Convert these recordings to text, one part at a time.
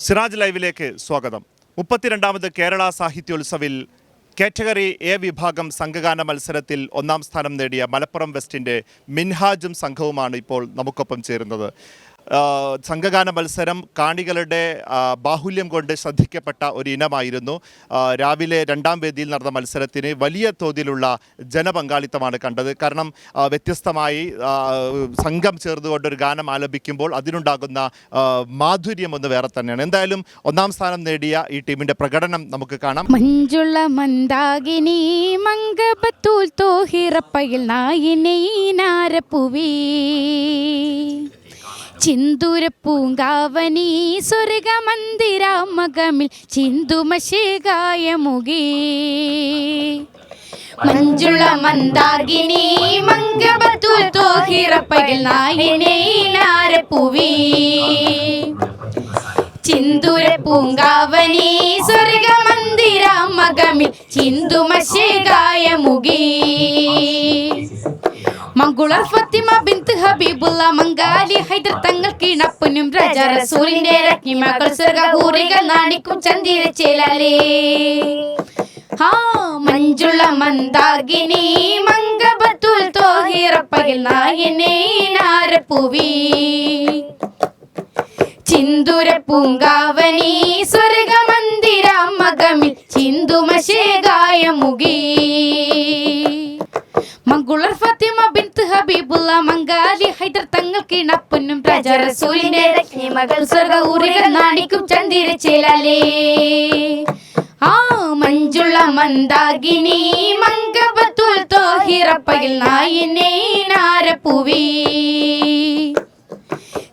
സിറാജ് ലൈവിലേക്ക് സ്വാഗതം. മുപ്പത്തിരണ്ടാമത് കേരള സാഹിത്യോത്സവിൽ കാറ്റഗറി എ വിഭാഗം സംഘഗാന മത്സരത്തിൽ ഒന്നാം സ്ഥാനം നേടിയ മലപ്പുറം വെസ്റ്റിന്റെ മിൻഹാജും സംഘവുമാണ് ഇപ്പോൾ നമുക്കൊപ്പം ചേരുന്നത്. സംഘഗാന മത്സരം കാണികളുടെ ബാഹുല്യം കൊണ്ട് ശ്രദ്ധിക്കപ്പെട്ട ഒരു ഇനമായിരുന്നു. രാവിലെ രണ്ടാം വേദിയിൽ നടന്ന മത്സരത്തിന് വലിയ തോതിലുള്ള ജനപങ്കാളിത്തമാണ് കണ്ടത്. കാരണം വ്യത്യസ്തമായി സംഘം ചേർന്നുകൊണ്ടൊരു ഗാനം ആലപിക്കുമ്പോൾ അതിനുണ്ടാകുന്ന മാധുര്യം ഒന്ന് വേറെ തന്നെയാണ്. എന്തായാലും ഒന്നാം സ്ഥാനം നേടിയ ഈ ടീമിന്റെ പ്രകടനം നമുക്ക് കാണാം. മഞ്ജുള മന്ദാകിനി ചിന്തുര പൂങ്കാവനി സ്വർഗ മന്ദിര മകമിൽ ചിന്തുമശേകായ മുകി. മഞ്ജുള മന്ദാകിനി മംഗബത്തുൽ തോഹിറപ്പകൽ നായിനെ നാരപ്പുവി. ചിന്തുര പൂങ്കാവനി സ്വർഗ മന്ദിര മകമിൽ ചിന്തുമശേകായ മുകി. മങ്കുളർ ഫത്തിമ ബിന്ത് ഹബീബുള്ള മംഗാലി ഹൈദർ തങ്ങൾ കിണപ്പനും രാജ റസൂലിന്റെ രത്നിമകൾ സ്വർഗൂറികൾ നാണിക്കും ചന്ദിര ചേലേ ഹാ മഞ്ജുള മന്ദാകിനി മംഗബത്തുൽ തോഹിറപ്പകിൽ നായനെ നാരപ്പുവി. ചിന്തുര പൂങ്കാവനി സ്വർഗ മന്ദിര മകമിൽ ചിന്തുമശേകായ മുകി. മങ്കുളർ ഫത്തിമ ബിന്ത് ഹബീബുള്ള മംഗാലി ഹൈദർ തങ്ങൾ കിണപ്പനും രാജ റസൂലിന്റെ മകൾ സ്വർഗ ഊറികൾ നാണിക്കും ആ മഞ്ജുള മന്ദാകിനി മംഗബത്തുൽ തോഹിറപ്പയിൽ നായിനെ നാരപ്പുവി.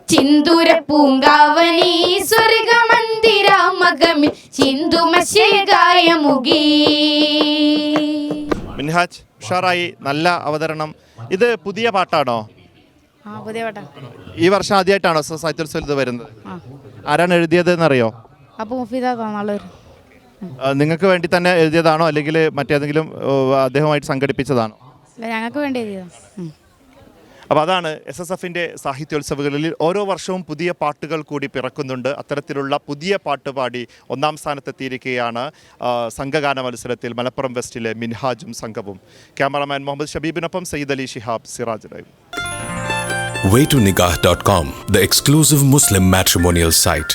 ചിന്തുര പൂങ്കാവനി സ്വർഗ മന്ദിര മകമിൽ ചിന്തുമശേകായ മുകി. മിൻഹാജ്. ഉഷാറായി നല്ല അവതരണം. ഇത് പുതിയ പാട്ടാണോ? പുതിയ പാട്ടാ. ഈ വർഷം ആദ്യമായിട്ടാണോ സാഹിത്യോത്സവം ഇത് വരുന്നത്? ആരാണ് എഴുതിയത് എന്നറിയോ അപ്പോൾ നിങ്ങൾക്ക് വേണ്ടി തന്നെ എഴുതിയതാണോ? അല്ലെങ്കിൽ മറ്റേതെങ്കിലും അദ്ദേഹവുമായിട്ട് അദ്ദേഹമായിട്ട് സംഘടിപ്പിച്ചതാണോ? ഞങ്ങൾക്ക് വേണ്ടി എഴുതിയതാ. ഉം. അപ്പോൾ അതാണ് എസ് എസ് എഫിന്റെ സാഹിത്യോത്സവങ്ങളിൽ ഓരോ വർഷവും പുതിയ പാട്ടുകൾ കൂടി പിറക്കുന്നുണ്ട്. അത്തരത്തിലുള്ള പുതിയ പാട്ട് പാടി ഒന്നാം സ്ഥാനത്തെത്തിയിരിക്കുകയാണ് സംഘഗാന മത്സരത്തിൽ മലപ്പുറം വെസ്റ്റിലെ മിൻഹാജും സംഘവും. Cameraman Muhammad ഷബീബിനൊപ്പം Sayyid Ali Shihab Siraj live waytonikah.com, the exclusive Muslim matrimonial site.